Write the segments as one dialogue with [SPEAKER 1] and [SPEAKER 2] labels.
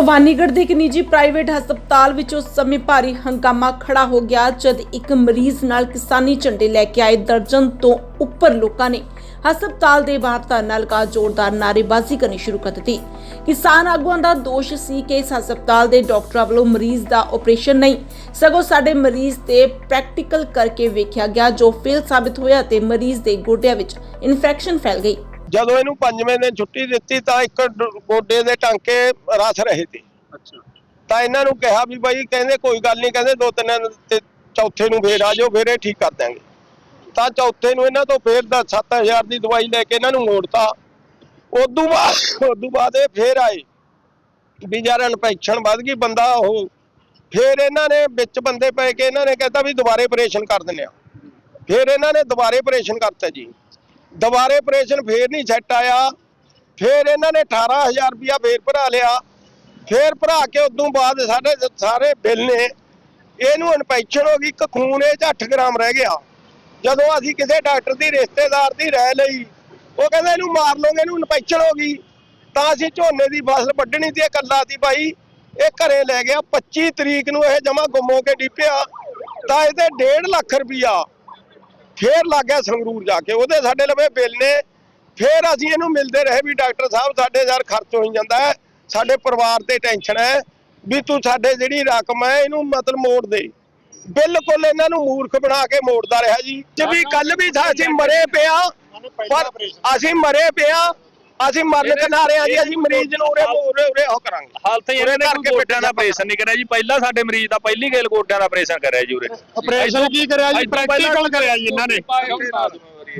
[SPEAKER 1] ਭਵਾਨੀਗੜ੍ਹ ਦੇ ਇੱਕ ਨਿੱਜੀ ਪ੍ਰਾਈਵੇਟ ਹਸਪਤਾਲ ਵਿੱਚ ਉਸ ਸਮੇਂ ਭਾਰੀ ਹੰਗਾਮਾ ਖੜਾ ਹੋ ਗਿਆ, ਜਦ ਇੱਕ ਮਰੀਜ਼ ਨਾਲ ਕਿਸਾਨੀ ਝੰਡੇ ਲੈ ਕੇ ਆਏ ਦਰਜਨ ਤੋਂ ਉੱਪਰ ਲੋਕਾਂ ਨੇ ਹਸਪਤਾਲ ਦੇ ਬਾਹਰ ਧਰਨਾ ਲਗਾ ਜ਼ੋਰਦਾਰ ਨਾਅਰੇਬਾਜ਼ੀ ਕਰਨੀ ਸ਼ੁਰੂ ਕਰ ਦਿੱਤੀ। ਕਿਸਾਨ ਆਗੂਆਂ ਦਾ ਦੋਸ਼ ਸੀ ਕਿ ਇਸ ਹਸਪਤਾਲ ਦੇ ਡਾਕਟਰਾਂ ਵੱਲੋਂ ਮਰੀਜ਼ ਦਾ ਆਪਰੇਸ਼ਨ ਨਹੀਂ, ਸਗੋਂ ਸਾਡੇ ਮਰੀਜ਼ ਤੇ ਪ੍ਰੈਕਟੀਕਲ ਕਰਕੇ ਵੇਖਿਆ ਗਿਆ, ਜੋ ਫੇਲ ਸਾਬਿਤ ਹੋਇਆ ਤੇ ਮਰੀਜ਼ ਦੇ ਗੋਡਿਆਂ ਵਿੱਚ ਇਨਫੈਕਸ਼ਨ ਫੈਲ ਗਈ।
[SPEAKER 2] ਜਦੋਂ ਇਹਨੂੰ ਪੰਜਵੇਂ ਦਿਨ ਛੁੱਟੀ ਦਿੱਤੀ ਤਾਂ ਇੱਕ ਗੋਡੇ ਦੇ ਟਾਂਕੇ ਰਸ ਰਹੇ ਤੇ
[SPEAKER 3] ਅੱਛਾ।
[SPEAKER 2] ਤਾਂ ਇਹਨਾਂ ਨੂੰ ਕਿਹਾ ਵੀ ਬਾਈ ਕਹਿੰਦੇ ਕੋਈ ਗੱਲ ਨਹੀਂ ਕਹਿੰਦੇ ਦੋ ਤਿੰਨ ਦਿਨ ਤੇ ਚੌਥੇ ਨੂੰ ਫੇਰ ਆ ਜਾਓ ਫੇਰ ਇਹ ਠੀਕ ਕਰ ਦਿਆਂਗੇ। ਤਾਂ ਚੌਥੇ ਨੂੰ ਇਹਨਾਂ ਤੋਂ ਫੇਰ ਦਾ 7000 ਦੀ ਦਵਾਈ ਲੈ ਕੇ ਇਹਨਾਂ ਨੂੰ ਮੋੜਤਾ। ਉਦੋਂ ਬਾਅਦ ਉਦੋਂ ਬਾਅਦ ਇਹ ਫੇਰ ਆਏ। ਵੀ ਯਾਰ ਇਨਫੈਕਸ਼ਨ ਵੱਧ ਗਈ ਬੰਦਾ ਉਹ ਫੇਰ ਇਹਨਾਂ ਨੇ ਵਿੱਚ ਬੰਦੇ ਪਏ ਕੇ ਇਹਨਾਂ ਨੇ ਕਹਿਤਾ ਵੀ ਦੁਬਾਰੇ ਆਪਰੇਸ਼ਨ ਕਰ ਦਿੰਦੇ ਆ। ਫੇਰ ਇਹਨਾਂ ਨੇ ਦੁਬਾਰੇ ਆਪਰੇਸ਼ਨ ਕਰਤਾ ਜੀ। ਦੁਬਾਰੇ ਆਪਰੇਸ਼ਨ ਫੇਰ ਨਹੀਂ ਸੈੱਟ ਆਇਆ। ਫੇਰ ਇਹਨਾਂ ਨੇ 18000 ਰੁਪਇਆ ਫੇਰ ਭਰਾ ਲਿਆ। ਫੇਰ ਭਰਾ ਕੇ ਉਦੋਂ ਬਾਅਦ ਸਾਡੇ ਸਾਰੇ ਬਿੱਲ ਨੇ। ਇਹਨੂੰ ਇਨਫੈਕਸ਼ਨ ਹੋ ਗਈ, ਇੱਕ ਖੂਨ ਇਹ 8 ਗ੍ਰਾਮ ਰਹਿ ਗਿਆ। ਜਦੋਂ ਅਸੀਂ ਕਿਸੇ ਡਾਕਟਰ ਦੀ, ਰਿਸ਼ਤੇਦਾਰ ਦੀ ਰਹਿ ਲਈ, ਉਹ ਕਹਿੰਦਾ ਇਹਨੂੰ ਮਾਰ ਲਓਗੇ, ਇਹਨੂੰ ਇਨਫੈਕਸ਼ਨ ਹੋ ਗਈ। ਤਾਂ ਅਸੀਂ ਝੋਨੇ ਦੀ ਫਸਲ ਵੱਢਣੀ ਤੇ ਇਹ ਕੱਲਾ ਸੀ ਭਾਈ ਇਹ ਘਰੇ ਲੈ ਗਿਆ। 25 ਤਰੀਕ ਨੂੰ ਇਹ ਜਮਾ ਗੁੰਮੋ ਕੇ ਡਿੱਪਿਆ। ਤਾਂ ਇਹਦੇ 1.5 ਲੱਖ ਰੁਪਇਆ ਫੇਰ ਲੱਗ ਗਿਆ ਸੰਗਰੂਰ ਜਾ ਕੇ। ਉਹਦੇ ਸਾਡੇ ਲਵੇ ਬਿੱਲ ਨੇ। ਫੇਰ ਅਸੀਂ ਇਹਨੂੰ ਮਿਲਦੇ ਰਹੇ ਵੀ ਡਾਕਟਰ ਸਾਹਿਬ ਸਾਡੇ ਯਾਰ ਖਰਚ ਹੋਈ ਜਾਂਦਾ ਹੈ। ਸਾਡੇ ਪਰਿਵਾਰ ਤੇ ਟੈਨਸ਼ਨ ਹੈ ਵੀ ਤੂੰ ਸਾਡੇ ਜਿਹੜੀ ਰਕਮ ਹੈ ਇਹਨੂੰ ਮਤਲਬ ਮੋੜ ਦੇ। ਬਿਲਕੁਲ ਇਹਨਾਂ ਨੂੰ ਮੂਰਖ ਬਣਾ ਕੇ ਮੋੜਦਾ ਰਿਹਾ ਜੀ। ਜੇ ਵੀ ਕੱਲ ਵੀ ਅਸੀਂ ਮਰੇ ਪਿਆ। ਪਰ ਅਸੀਂ ਮਰੇ ਪਿਆ। ਅਸੀਂ ਮਰਨ ਕਿਨਾਰੇ ਆ ਜੀ ਅਸੀਂ ਮਰੀਜ਼ ਨੂੰ ਉਰੇ ਉਰੇ ਉਰੇ ਉਹ ਕਰਾਂਗੇ।
[SPEAKER 3] ਹਾਲਤ ਹੀ ਇਹਨਾਂ ਨੇ
[SPEAKER 2] ਕਰਕੇ
[SPEAKER 3] ਕੋਈ ਗੋਡਿਆਂ ਦਾ ਆਪਰੇਸ਼ਨ ਨਹੀਂ ਕਰਿਆ ਜੀ। ਪਹਿਲਾਂ ਸਾਡੇ ਮਰੀਜ਼ ਦਾ ਪਹਿਲੀ ਗੇਲ ਗੋਡਿਆਂ ਦਾ ਆਪਰੇਸ਼ਨ ਕਰਿਆ ਜੀ ਉਰੇ।
[SPEAKER 4] ਆਪਰੇਸ਼ਨ ਕੀ ਕਰਿਆ ਜੀ?
[SPEAKER 3] ਤੋਂ
[SPEAKER 4] ਪ੍ਰੈਕਟੀਕਲ ਕਰਿਆ ਜੀ ਇਹਨਾਂ ਨੇ।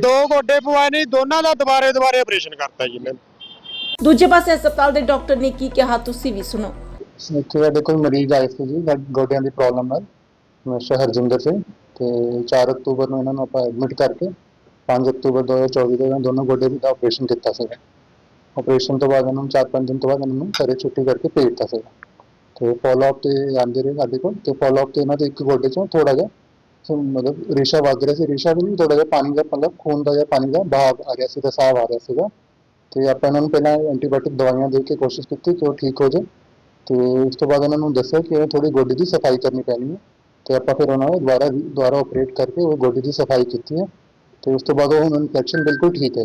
[SPEAKER 4] ਦੋ ਗੋਡੇ ਪਵਾਏ ਨਹੀਂ ਦੋਨਾਂ ਦਾ ਦੁਬਾਰੇ ਦੁਬਾਰੇ ਆਪਰੇਸ਼ਨ ਕਰਤਾ ਜੀ ਇਹਨਾਂ ਨੇ।
[SPEAKER 1] ਦੂਜੇ ਪਾਸੇ ਹਸਪਤਾਲ ਦੇ ਡਾਕਟਰ ਨੇ ਕੀ ਕਿਹਾ ਤੁਸੀਂ ਵੀ ਸੁਣੋ।
[SPEAKER 5] ਇੱਥੇ ਸਾਡੇ ਕੋਲ ਮਰੀਜ਼ ਆਏ ਸੀ ਜੀ ਗੋਡਿਆਂ ਦੀ ਪ੍ਰੋਬਲਮ ਨਾਲ ਮਿਸਟਰ ਹਰਜਿੰਦਰ ਸਿੰਘ ਤੇ 4 ਅਕਤੂਬਰ ਨੂੰ ਇਹਨਾਂ ਨੂੰ ਆਪਾਂ ਐਡਮਿਟ ਕਰਕੇ 5 ਅਕਤੂਬਰ 2024 ਦੇ ਦੋਨੋਂ ਗੋਡੇ ਦਾ ਆਪਰੇਸ਼ਨ ਕੀਤਾ ਸੀਗਾ ਆਪਰੇਸ਼ਨ ਤੋਂ ਬਾਅਦ ਇਹਨਾਂ ਨੂੰ 4-5 ਦਿਨ ਤੋਂ ਬਾਅਦ ਇਹਨਾਂ ਨੂੰ ਘਰੇ ਛੁੱਟੀ ਕਰਕੇ ਭੇਜ ਦਿੱਤਾ ਸੀਗਾ ਤੇ ਫਾਲੋ ਅਪ ਤੇ ਆਂਦੇ ਰਹੇ ਸਾਡੇ ਕੋਲ ਤੇ ਫਾਲੋ ਅਪ ਤੇ ਇਹਨਾਂ ਦੇ ਇੱਕ ਗੋਡੇ ਚੋਂ ਥੋੜਾ ਜਿਹਾ ਸੋ ਮਤਲਬ ਰੇਸ਼ਾ ਵਗ ਰਿਹਾ ਸੀ ਰੇਸ਼ਾ ਵੀ ਨਹੀਂ ਥੋੜਾ ਜਿਹਾ ਪਾਣੀ ਦਾ ਮਤਲਬ ਖੂਨ ਦਾ ਜਾਂ ਪਾਣੀ ਦਾ ਬਹਾਵ ਆ ਰਿਹਾ ਸੀ ਤੇ ਸਾਹ ਆ ਰਿਹਾ ਸੀਗਾ ਤੇ ਆਪਾਂ ਇਹਨਾਂ ਨੂੰ ਪਹਿਲਾਂ ਐਂਟੀਬਾਇਓਟਿਕ ਦਵਾਈਆਂ ਦੇ ਕੇ ਕੋਸ਼ਿਸ਼ ਕੀਤੀ ਕਿ ਉਹ ਠੀਕ ਹੋ ਜਾਏ ਤੇ ਉਸ ਤੋਂ ਬਾਅਦ ਉਹਨਾਂ ਨੂੰ ਦੱਸਿਆ ਕਿ ਥੋੜੀ ਗੋਡੇ ਦੀ ਸਫ਼ਾਈ ਕਰਨੀ ਪੈਣੀ ਹੈ ਤੇ ਆਪਾਂ ਫਿਰ ਉਹਨਾਂ ਨੂੰ ਦੁਬਾਰਾ ਦੁਬਾਰਾ ਆਪਰੇਟ ਕਰਕੇ ਉਹ ਗੋਡੇ ਦੀ ਸਫ਼ਾਈ ਕੀਤੀ ਹੈ ਤੇ ਉਸ ਤੋਂ ਬਾਅਦ ਉਹ ਹੁਣ ਇਨਫੈਕਸ਼ਨ ਬਿਲਕੁਲ ਠੀਕ ਹੈ